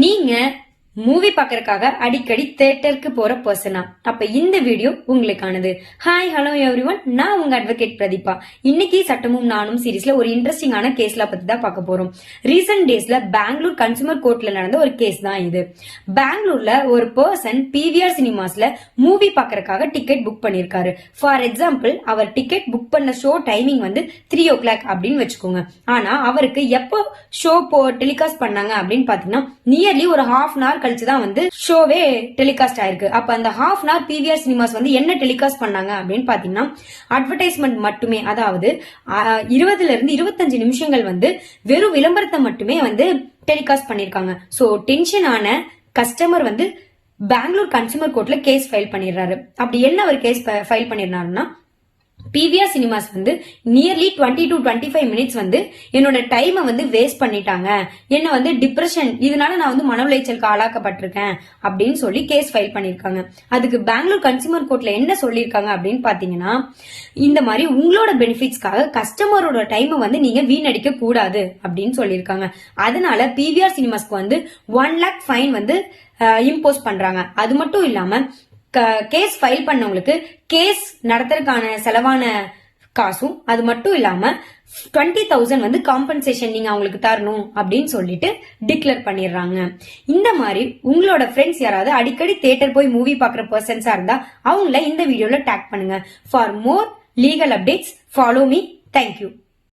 நீங்க மூவி பார்க்கறக்காக அடிக்கடி தேட்டருக்கு போற பர்சனா அப்ப இந்த வீடியோ உங்களுக்கானது. ஹாய் ஹலோ எவ்ரி ஒன் நான் உங்க அட்வொகேட் பிரதீபா. இன்னைக்கு சட்டமும் நானும் சீரீஸ்ல ஒரு இன்ட்ரெஸ்டிங்கான கேஸ்ல பத்தி தான் பார்க்க போறோம். ரீசெண்ட் டேஸ்ல பெங்களூர் கன்சூமர் கோர்ட்ல நடந்த ஒரு கேஸ் தான் இது. பெங்களூர்ல ஒரு பர்சன் பிவிஆர் சினிமாஸ்ல மூவி பார்க்கறக்காக டிக்கெட் புக் பண்ணிருக்காரு. ஃபார் எக்ஸாம்பிள் அவர் டிக்கெட் புக் பண்ண ஷோ டைமிங் வந்து த்ரீ ஓ கிளாக் அப்படின்னு வச்சுக்கோங்க. ஆனா அவருக்கு எப்போ ஷோ டெலிகாஸ்ட் பண்ணாங்க அப்படின்னு பாத்தீங்கன்னா நியர்லி ஒரு ஹாஃப் அன் ஹவர் கழிச்சு தான் வந்து ஷோவே டெலிகாஸ்ட் ஆயிருக்கு. அப்ப அந்த half an hour PVR cinemas வந்து என்ன டெலிகாஸ்ட் பண்ணாங்க அப்படின்னு பாத்தீங்கன்னா அட்வர்டைஸ்மெண்ட் மட்டுமே அதாவது இருபதுல இருந்து இருபத்தஞ்சு நிமிஷங்கள் வந்து வெறும் விளம்பரத்தை மட்டுமே வந்து டெலிகாஸ்ட் பண்ணிருக்காங்க. சோ டென்ஷன் ஆன கஸ்டமர் வந்து பெங்களூர் கன்சூமர் கோர்ட்ல கேஸ் ஃபைல் பண்ணிடுறாரு. அப்படி என்ன அவர் கேஸ் ஃபைல் பண்ணிருந்தாருன்னா பிவிஆர் சினிமாஸ் வந்து nearly twenty to twenty five minutes வந்து என்னோட டைமை வந்து வேஸ்ட் பண்ணிட்டாங்க. என்ன வந்து டிப்ரெஷன் இதனால நான் வந்து மன உளைச்சலுக்கு ஆளாக்கப்பட்டிருக்கேன் அப்படின்னு சொல்லி கேஸ் ஃபைல் பண்ணியிருக்காங்க. அதுக்கு பெங்களூர் கன்சியூமர் கோர்ட்ல என்ன சொல்லியிருக்காங்க அப்படின்னு பாத்தீங்கன்னா இந்த மாதிரி உங்களோட பெனிஃபிட்ஸ்க்காக கஸ்டமரோட டைமை வந்து நீங்க வீணடிக்க கூடாது அப்படின்னு சொல்லியிருக்காங்க. அதனால பிவிஆர் சினிமாஸ்க்கு வந்து ஒன் லேக் ஃபைன் வந்து இம்போஸ் பண்றாங்க. அது மட்டும் இல்லாம கேஸ் ஃபைல் பண்ணவங்களுக்கு கேஸ் நடத்துறதுக்கான செலவான காசும் அது மட்டும் இல்லாம டுவெண்ட்டி தௌசண்ட் வந்து காம்பன்சேஷன் நீங்க அவங்களுக்கு தரணும் அப்படின்னு சொல்லிட்டு டிக்ளேர் பண்ணிடுறாங்க. இந்த மாதிரி உங்களோட ஃப்ரெண்ட்ஸ் யாராவது அடிக்கடி தியேட்டர் போய் மூவி பாக்குற பர்சன்ஸா இருந்தா அவங்கள இந்த வீடியோல டேக் பண்ணுங்க. For more legal updates follow me thank you